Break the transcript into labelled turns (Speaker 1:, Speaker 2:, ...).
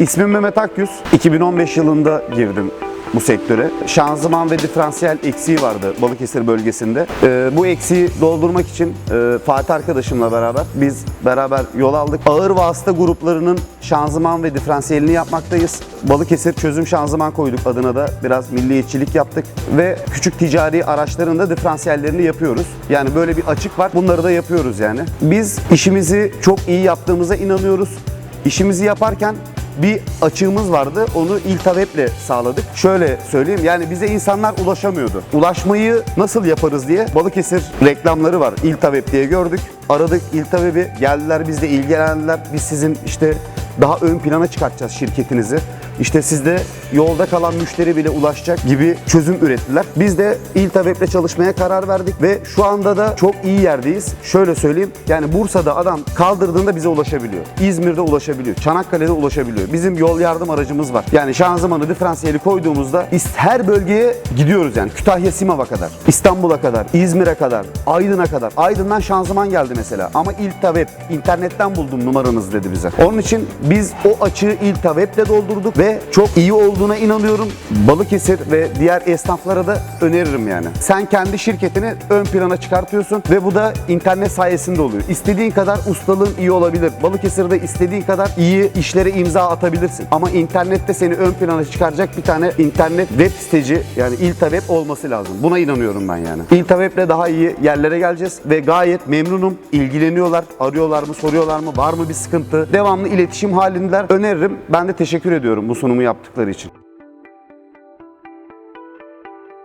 Speaker 1: İsmim Mehmet Akyüz. 2015 yılında girdim bu sektöre. Şanzıman ve diferansiyel eksiği vardı Balıkesir bölgesinde. Ee, bu eksiği doldurmak için e, Fatih arkadaşımla beraber biz beraber yol aldık. Ağır vasıta gruplarının şanzıman ve diferansiyelini yapmaktayız. Balıkesir çözüm şanzıman koyduk adına da biraz milliyetçilik yaptık ve küçük ticari araçların da diferansiyellerini yapıyoruz. Yani böyle bir açık var. Bunları da yapıyoruz yani. Biz işimizi çok iyi yaptığımıza inanıyoruz. İşimizi yaparken bir açığımız vardı. Onu İltavep'le sağladık. Şöyle söyleyeyim yani bize insanlar ulaşamıyordu. Ulaşmayı nasıl yaparız diye Balıkesir reklamları var. İltavep diye gördük. Aradık İltavep'i. Geldiler bizle ilgilendiler. Biz sizin işte daha ön plana çıkartacağız şirketinizi. İşte sizde yolda kalan müşteri bile ulaşacak gibi çözüm ürettiler. Biz de İltavep'le çalışmaya karar verdik ve şu anda da çok iyi yerdeyiz. Şöyle söyleyeyim yani Bursa'da adam kaldırdığında bize ulaşabiliyor. İzmir'de ulaşabiliyor. Çanakkale'de ulaşabiliyor. Bizim yol yardım aracımız var. Yani şanzımanı diferansiyeli koyduğumuzda her bölgeye gidiyoruz yani. Kütahya Simav'a kadar, İstanbul'a kadar, İzmir'e kadar, Aydın'a kadar. Aydın'dan şanzıman geldi mesela. Ama İltavep internetten buldum numaranızı dedi bize. Onun için biz o açığı İltavep'le doldurduk ve çok iyi olduğuna inanıyorum. Balıkesir ve diğer esnaflara da öneririm yani. Sen kendi şirketini ön plana çıkartıyorsun ve bu da internet sayesinde oluyor. İstediğin kadar ustalığın iyi olabilir. Balıkesir'de istediğin kadar iyi işlere imza atabilirsin. Ama internette seni ön plana çıkaracak bir tane internet web siteci yani İltaweb olması lazım. Buna inanıyorum ben yani. İltaweb'le daha iyi yerlere geleceğiz ve gayet memnunum. İlgileniyorlar, arıyorlar mı, soruyorlar mı, var mı bir sıkıntı? Devamlı iletişim halindeler. Öneririm. Ben de teşekkür ediyorum bu sunumu yaptıkları için.